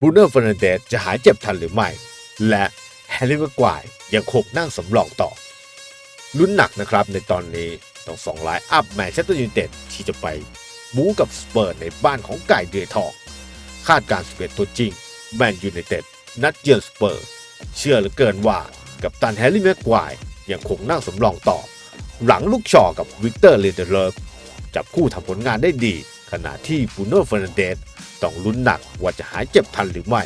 บูเนอร์ฟ r นเดสจะหายเจ็บทันหรือไม่ และแฮร์รี่แม็กควายยังคงนั่งสำรองต่อ ลุ้นหนักนะครับในตอนนี้ต้องสองไลน์อัพแมนเชสเตอร์ยูไนเต็ดที่จะไปบู๊กับสเปอร์ในบ้านของไก่เดือยทองคาดการณ์11ตัวจริงแมนยูไนเต็ดนัดเยือนสเปอร์ เชื่อเหลือเกินว่ากับตันแฮร์รี่แม็กควายยังคงนั่งสำรองต่อ หลังลูกชอกับวิกเตอร์เลเดเลฟจับคู่ทำผลงานได้ดี ขณะที่บูโน่เฟรนันเดสต้องลุ้นหนักว่าจะหายเจ็บทันหรือไม่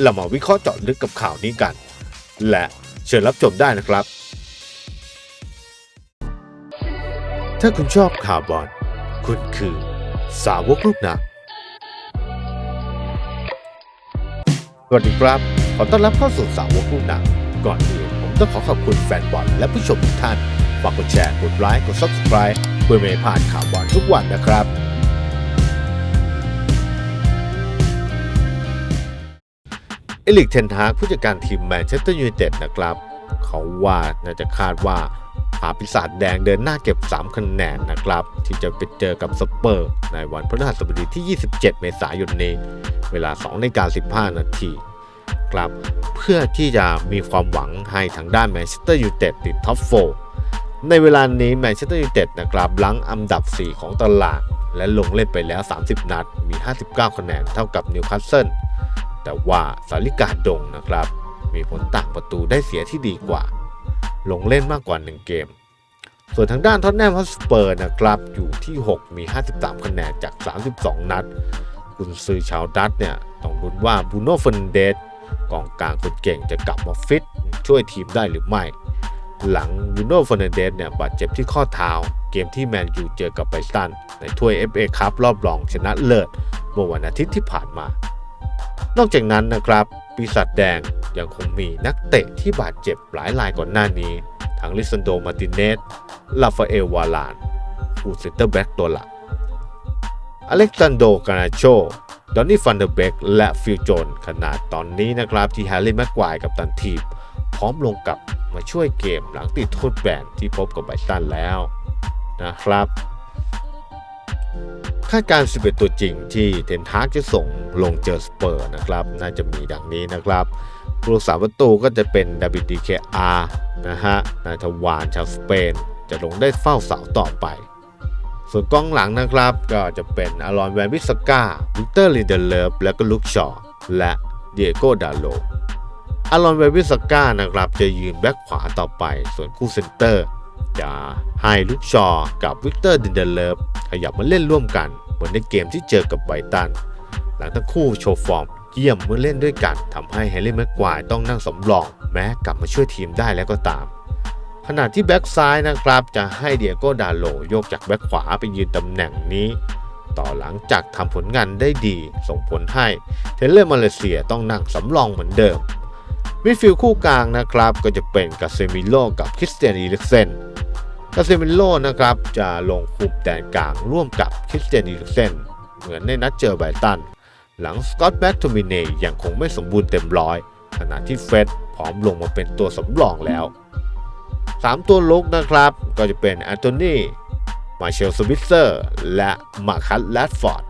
เรามาวิเคราะห์เจาะลึกกับข่าวนี้กัน และเชิญรับชมได้นะครับ ถ้าคุณชอบข่าวบอลคุณคือ สาวกลูกหนักสวัสดีครับ ขอต้อนรับเข้าสู่สาวกลูกหนังก่อนอื่นผมต้องขอขอบคุณแฟนบอลและผู้ชมทุกท่านฝากกดแชร์กดไลค์กด subscribe เพื่อไม่พลาดข่าวบอลทุกวันนะครับเอลิกเทนฮากผู้จัดการทีมแมนเชสเตอร์ยูไนเต็ดนะครับ เขาว่าน่าจะคาดว่าพาปีศาจแดงเดินหน้าเก็บ 3 คะแนนนะครับ ที่จะไปเจอกับสเปอร์ ในวันพฤหัสบดีที่ 27 เมษายนนี้ เวลา2นาฬิกา15 นาทีครับ เพื่อที่จะมีความหวังให้ทางด้านแมนเชสเตอร์ยูไนเต็ดติดท็อปโ4 ในเวลานี้แมนเชสเตอร์ยูไนเต็ดนะครับลังอันดับ 4 ของตลาด และลงเล่นไปแล้ว 30 นัด มี 59 คะแนนเท่ากับนิวคาสเซิลแต่ว่าสาริกาดงนะครับ มีผลต่างประตูได้เสียที่ดีกว่า ลงเล่นมากกว่า 1 เกม ส่วนทางด้านท็อตแนมฮอตสเปอร์นะครับ อยู่ที่ 6 มี 53 คะแนนจาก 32 นัด กุนซือชาวดัตเนี่ยต้องลุ้นว่าบูโน่เฟนเดสกองกลางคนเก่งจะกลับมาฟิตช่วยทีมได้หรือไม่ หลังบูโน่เฟรนเดสเนี่ยบาดเจ็บที่ข้อเท้า เกมที่แมนยูเจอกับไบรตัน ในถ้วย FA คัพรอบรองชนะเลิศเมื่อวันอาทิตย์ที่ผ่านมา นอกจากนั้นนะครับปีศาจแดงยังคงมีนักเตะที่บาดเจ็บหลายรายก่อนหน้านี้ ทั้งลิซันโด มาติเนส ลาฟาเอล วาลานผู้เซนเตอร์แบ็กตัวหลัก อเล็กซานโด กานาโช ดอนนี่ ฟันเดอร์เบก และฟิลโจน ขนาดตอนนี้นะครับที่แฮร์รี่ แม็กควายกับตันทีม พร้อมลงกับ มาช่วยเกมหลังติดโทษแบนที่พบกับไบตันแล้วนะครับคาดการ 11 ตัวจริงที่เทนฮากจะส่งลงเจอสเปอร์นะครับ น่าจะมีดังนี้นะครับผู้รักษาประตูก็จะเป็นดาวิดดีเคอาร์นะฮะ นายทวารชาวสเปน จะลงได้เฝ้าเสาต่อไป ส่วนกองหลังนะครับ ก็จะเป็นอารอนแวนวิสกาวิกเตอร์ลินเดเลฟและก็ลุกชอว์และเดียโกดาโล อารอนแววิสกานะครับจะยืนแบ็คขวาต่อไป ส่วนคู่เซนเตอร์ จะให้ลุกชอว์กับวิกเตอร์ดินเดเลฟขยับมาเล่นร่วมกัน เหมือนในเกมที่เจอกับไบตัน หลังทั้งคู่โชว์ฟอร์มเยี่ยมเมื่อเล่นด้วยกันทำให้แฮร์รี่แม็กควายต้องนั่งสำรอง แม้กลับมาช่วยทีมได้แล้วก็ตาม ขณะที่แบ็กซ้ายนะครับ จะให้เดียโกดาโลโยกจากแบ็กขวาไปยืนตำแหน่งนี้ ต่อหลังจากทำผลงานได้ดี ส่งผลให้เทเลอร์มาเลเซียต้องนั่งสำรองเหมือนเดิม มิดฟิลด์คู่กลางนะครับก็จะเป็นกาเซมิโลกับคริสเตียนอีลิกเซนกาเซมิโลนะครับจะลงคุมแดนกลางร่วมกับคริสเตียนอีลิกเซนเหมือนในนัดเจอไบรตัน หลังสกอตแบ็กโทมิเนยังคงไม่สมบูรณ์เต็มร้อย ขณะที่เฟดพร้อมลงมาเป็นตัวสำรองแล้ว 3 ตัวลุกนะครับ ก็จะเป็นแอนโทนีมาเชลสวิตเซอร์ และมาคัสแรดฟอร์ด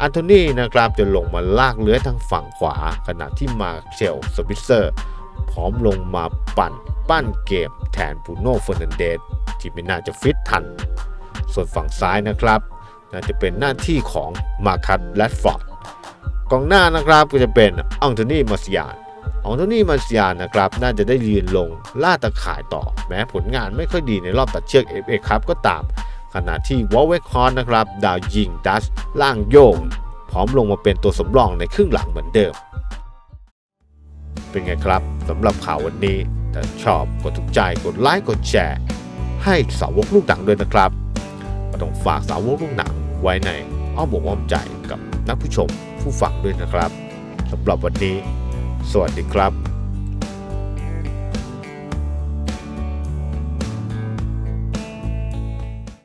อนโทนีนะครับจะลงมาลากเลื้อยทางฝั่งขวา ขณะที่มาเชลสวิตเซอร์ พร้อมลงมาปั่นปั้นเกมแทนบูโน่เฟอร์นันเดสที่ไม่น่าจะฟิตทัน ส่วนฝั่งซ้ายนะครับ น่าจะเป็นหน้าที่ของมาคัสแรดฟอร์ดกองหน้านะครับก็จะเป็นอังโทนีมาซิยานอังโทนีมาซิยานนะครับ น่าจะได้ยืนลงล่าตะข่ายต่อ แม้ผลงานไม่ค่อยดีในรอบตัดเชือก FA ครับก็ตาม ขณะที่วอลเวคฮอนนะครับ ดาวยิงดัชล่างโยง พร้อมลงมาเป็นตัวสำรองในครึ่งหลังเหมือนเดิม เป็นไงครับสำหรับข่าววันนี้ ถ้าชอบกดถูกใจกดไลค์กดแชร์ ให้สาวกลูกหนังด้วยนะครับก็ต้องฝากสาวกลูกหนังไว้ในอ้อมอกอ้อมใจกับนักผู้ชมผู้ฟังด้วยนะครับสำหรับวันนี้ สวัสดีครับ